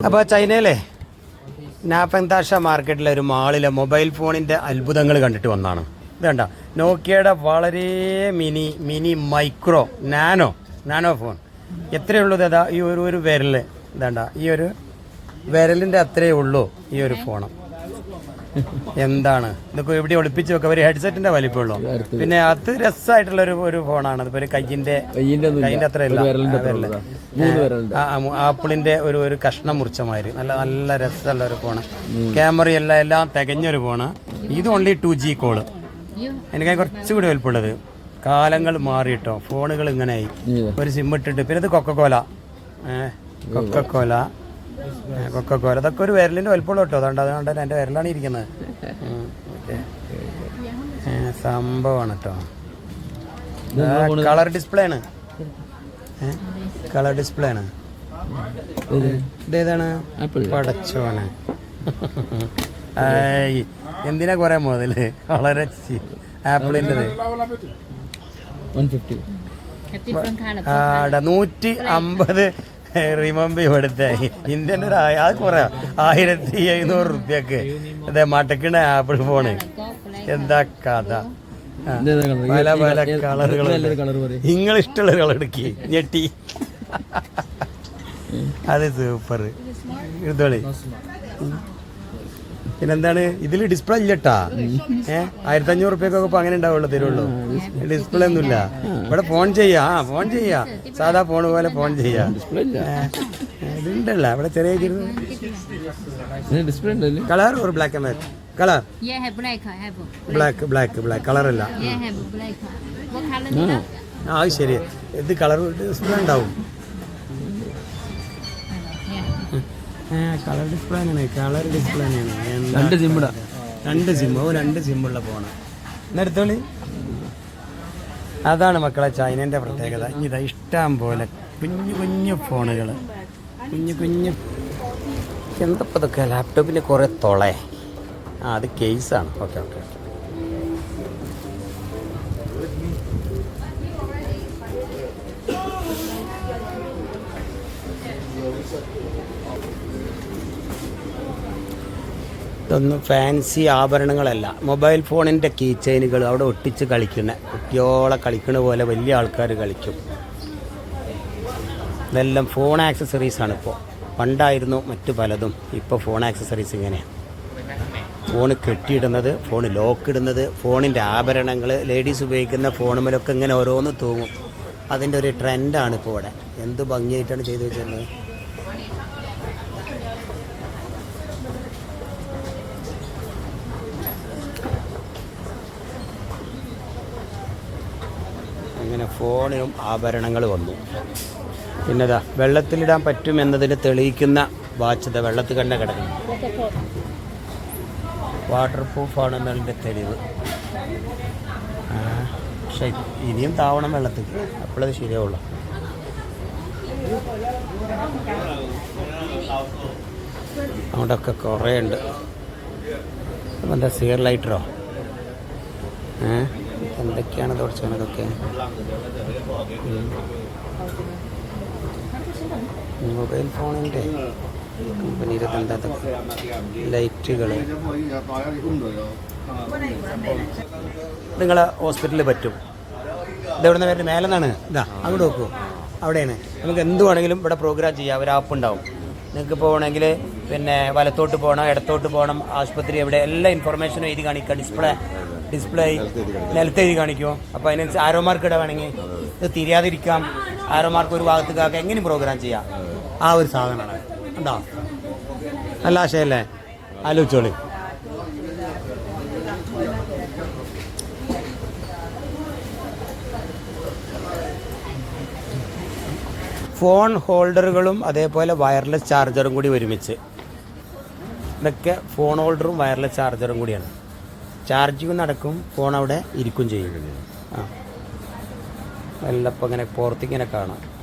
അപ്പോൾ ചൈനയിലെ നാപ്പന്താഷ മാർക്കറ്റിലെ ഒരു മാളിലെ മൊബൈൽ ഫോണിന്റെ അത്ഭുതങ്ങൾ കണ്ടിട്ട് വന്നാണ്. വേണ്ട നോക്കിയയുടെ വളരെ mini mini micro nano nano phone. എത്രയേ ഉള്ളൂ ഇതാ? ഈ ഒരു ഒരു വിരൽ വേണ്ട ഈ ഒരു വിരലിന്റെ അത്രയേ ഉള്ളൂ ഈ ഒരു ഫോൺ എന്താണ്? ഇതിപ്പോ എവിടെ ഒളിപ്പിച്ച് വെക്കുക. ഒരു ഹെഡ്സെറ്റിന്റെ വലിപ്പമുള്ളൂ. പിന്നെ അത് രസമായിട്ടുള്ള ഒരു ഒരു ഫോണാണ്. അതിപ്പോ ഒരു കയ്യിന്റെ കയ്യിന്റെ അത്ര ആപ്പിളിന്റെ ഒരു ഒരു കഷ്ണം മുറിച്ച മാതിരി നല്ല നല്ല രസമുള്ള ഒരു ഫോണ്. ക്യാമറ എല്ലാം എല്ലാം തികഞ്ഞൊരു ഫോണ്. ഇത് ഓൺലി ടു ജി കോൾ എനിക്ക് കുറച്ചുകൂടി വലിപ്പമുള്ളത്. കാലങ്ങൾ മാറിയിട്ടോ. ഫോണുകൾ ഇങ്ങനെയായി. ഒരു സിം ഇട്ടിട്ട്. പിന്നെ ഇത് കൊക്കക്കോല ഏഹ് കൊക്കക്കോല ഏ, അതൊക്കെ ഇതൊക്കെ ഒരു വിരലിന്റെ വലുപ്പമുള്ള കേട്ടോ അതുകൊണ്ട് അതുകൊണ്ട് എന്റെ വിരലാണ് ഇരിക്കുന്നത്. സംഭവമാണ് കേട്ടോ കളർ ഡിസ്പ്ലേ ആണ്. കളർ ഡിസ്പ്ലേ ആണ്. ഇതേതാണ് ആപ്പിൾ. പടച്ചോനെ. എന്തിനാ കുറെ മുതൽ? വളരെ ആപ്പിളിന്റെത്. നൂറ്റി അമ്പത് റിമംബർ ഇവിടുത്തെ ഇന്ത്യന്റെ ഒരു ആയ- അത് കുറെ ആയിരത്തി എഴുന്നൂറ് റുപ്യക്ക്. അതെ മടക്കണ ആപ്പിൾ ഫോണ് എന്താ കഥ? പല പല കളറുകൾ. നിങ്ങൾ ഇഷ്ടമുള്ള കളർ എടുക്കി. ഞെട്ടി. അത് സൂപ്പർ ഇതോളി പിന്നെന്താണ്? ഇതിൽ ഡിസ്പ്ലേ ഇല്ലട്ടാ. ഏ? ആയിരത്തി അഞ്ഞൂറ് റുപ്യൊക്കെ ഇപ്പൊ അങ്ങനെ ഉണ്ടാവുള്ളൂ തരുള്ളൂ. ഡിസ്പ്ലേ ഒന്നുമില്ല. ഇവിടെ ഫോൺ ചെയ്യാ. ആ ഫോൺ ചെയ്യാ. സാധാ ഫോൺ പോലെ ഫോൺ ചെയ്യാ. ഇല്ല. ഇതുണ്ടല്ല. ഇവിടെ ചെറിയ കളർ ഒരു black and white colour black black black കളറല്ല? ആ. ശരി. ഇത് കളർ ഡിസ്പ്ലേ ഉണ്ടാവും. കളർ ഡിസ്പ്ലേ ആണ് കളർ ഡിസ്പ്ലേ ആണ് രണ്ട് സിമ്മിടാ. രണ്ട് സിം ഓ രണ്ട് സിമ്മുള്ള ഫോണ്. എന്നെടുത്തോളി അതാണ് മക്കളെ ചൈനേന്റെ പ്രത്യേകത. ഇതാ ഇഷ്ടം പോലെ കുഞ്ഞു കുഞ്ഞു ഫോണുകൾ കുഞ്ഞു കുഞ്ഞു എന്തപ്പോൾ ഇതൊക്കെ ലാപ്ടോപ്പിന്റെ കുറേ തൊളേ. ആ അത് കേസാണ് ഓക്കെ ഓക്കെ ഓക്കെ. ഇതൊന്നും ഫാൻസി ആഭരണങ്ങളല്ല. മൊബൈൽ ഫോണിന്റെ കീ ചെയിനുകൾ അവിടെ ഒട്ടിച്ച് കളിക്കുന്ന കുട്ടിയോളെ കളിക്കുന്ന പോലെ വലിയ ആൾക്കാർ കളിക്കും. ഇതെല്ലാം ഫോൺ ആക്സസറീസാണ് ഇപ്പോൾ പണ്ടായിരുന്നു മറ്റു പലതും. ഇപ്പോൾ ഫോൺ ആക്സസറീസ് ഇങ്ങനെയാണ് ഫോൺ കെട്ടിയിടുന്നത് ഫോൺ ലോക്ക് ഇടുന്നത് ഫോണിന്റെ ആഭരണങ്ങൾ ലേഡീസ് ഉപയോഗിക്കുന്ന ഫോണുമലൊക്കെ ഇങ്ങനെ ഓരോന്ന് തൂങ്ങും. അതിന്റെ ഒരു ട്രെൻഡാണ് ഇപ്പോൾ ഇവിടെ. എന്ത് ഭംഗിയായിട്ടാണ് ചെയ്തു വെച്ചിരുന്നത്. അങ്ങനെ ഫോണിനും ആഭരണങ്ങൾ വന്നു. പിന്നെതാ വെള്ളത്തിലിടാൻ പറ്റുമെന്നതിന് തെളിയിക്കുന്ന വാച്ച് ദാ വെള്ളത്തിൽ കണ്ട കിടക്കണം വാട്ടർ പ്രൂഫ് ആണെന്നതിന്റെ തെളിവ്. പക്ഷെ ഇനിയും താവണം വെള്ളത്തിൽ. അപ്പോഴത് ശരിയാവുള്ളൂ. അവിടെയൊക്കെ കുറേ ഉണ്ട് എന്താ സിയർ ലൈറ്ററോ ഏ? എന്തൊക്കെയാണ് തുടച്ചതൊക്കെ മൊബൈൽ ഫോണിന്റെ കമ്പനിയുടെ എന്താ ലൈറ്റുകൾ നിങ്ങളെ ഹോസ്പിറ്റലിൽ പറ്റും. ഇതെവിടെ നിന്ന് വരുന്നത് മേലെന്നാണ്? ഇതാ അങ്ങോട്ട് നോക്കൂ. അവിടെയാണ്. നമുക്ക് എന്ത് വേണമെങ്കിലും ഇവിടെ പ്രോഗ്രാം ചെയ്യാം. ഒരു ആപ്പ് ഉണ്ടാവും. നിങ്ങൾക്ക് പോകണമെങ്കിൽ പിന്നെ വലത്തോട്ട് പോകണം ഇടത്തോട്ട് പോകണം ആശുപത്രി എവിടെ എല്ലാ ഇൻഫർമേഷനും എഴുതി കാണിക്കുക. ഡിസ്പ്ലേ ഡിസ്പ്ലേ നിലത്ത് എഴുതി കാണിക്കുമോ അപ്പോൾ അതിനനുസരിച്ച് ആരോ മാർക്ക് ഇടാൻ വേണമെങ്കിൽ ഇത് തിരിയാതിരിക്കാം. ആരോ മാർക്ക് ഒരു ഭാഗത്തേക്ക് കാക്കാം എങ്ങനെയും പ്രോഗ്രാം ചെയ്യാം. ആ ഒരു സാധനമാണ്. ഉണ്ടോ നല്ല ആശയല്ലേ? ആലോചിച്ചോളി. ഫോൺ ഹോൾഡറുകളും അതേപോലെ വയർലെസ് ചാർജറും കൂടി ഒരുമിച്ച്. ഇതൊക്കെ ഫോൺ ഹോൾഡറും വയർലെസ് ചാർജറും കൂടിയാണ്. ചാർജിങ് നടക്കും ഫോൺ അവിടെ ഇരിക്കും ചെയ്യും. ആ. എല്ലാം ഇപ്പം ഇങ്ങനെ പുറത്തിങ്ങനെ കാണാം.